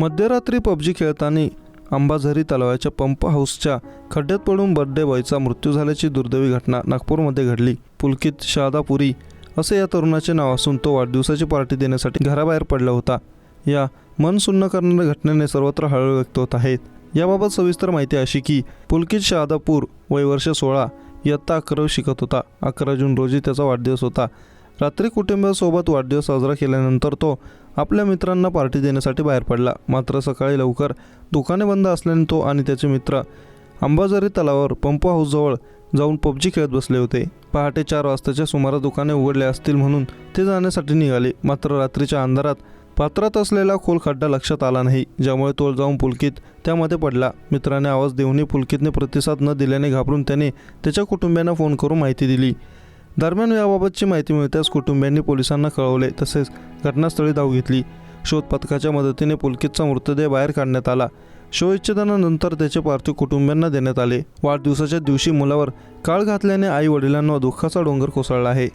मध्यरात्री पबजी खेळताना अंबाझरी तलावाच्या पंप हाऊसच्या खड्ड्यात पडून बर्थडे बॉयचा मृत्यू झाल्याची दुर्दैवी घटना नागपूरमध्ये घडली. पुलकित शादापुरी असे या तरुणाचे नाव असून तो वाढदिवसाची पार्टी देण्यासाठी घराबाहेर पडला होता. या मन सुन्न करणाऱ्या घटनेने सर्वत्र हळहळ व्यक्त होत आहेत याबाबत सविस्तर माहिती अशी की पुलकित शादापूर वय वर्ष सोळा इयत्ता अकरावी शिकत होता. अकरा जून रोजी त्याचा वाढदिवस होता. रात्री कुटुंबासोबत वाढदिवस साजरा केल्यानंतर तो आपल्या मित्रांना पार्टी देण्यासाठी बाहेर पडला. मात्र सकाळी लवकर दुकाने बंद असल्याने तो आणि त्याचे मित्र अंबाझरी तलावावर पंप हाऊसजवळ जाऊन पबजी खेळत बसले होते. पहाटे चार वाजताच्या सुमारास दुकाने उघडले असतील म्हणून ते जाण्यासाठी निघाले. मात्र रात्रीच्या अंधारात पात्रात असलेला खोल खड्डा लक्षात आला नाही ज्यामुळे तो जाऊन पुलकित त्यामध्ये पडला. मित्राने आवाज देऊनही पुलकितने प्रतिसाद न दिल्याने घाबरून त्याने त्याच्या कुटुंबियांना फोन करून माहिती दिली. दरम्यान याबाबतची माहिती मिळताच कुटुंबियांनी पोलिसांना कळवले तसेच घटनास्थळी धाव घेतली. शोध पथकाच्या मदतीने पुलकितचा मृतदेह बाहेर काढण्यात आला. शोविच्छेदनानंतर त्याचे पार्थिव कुटुंबियांना देण्यात आले. वाढदिवसाच्या दिवशी मुलावर काळ घातल्याने आई वडिलांना दुःखाचा डोंगर कोसळला आहे.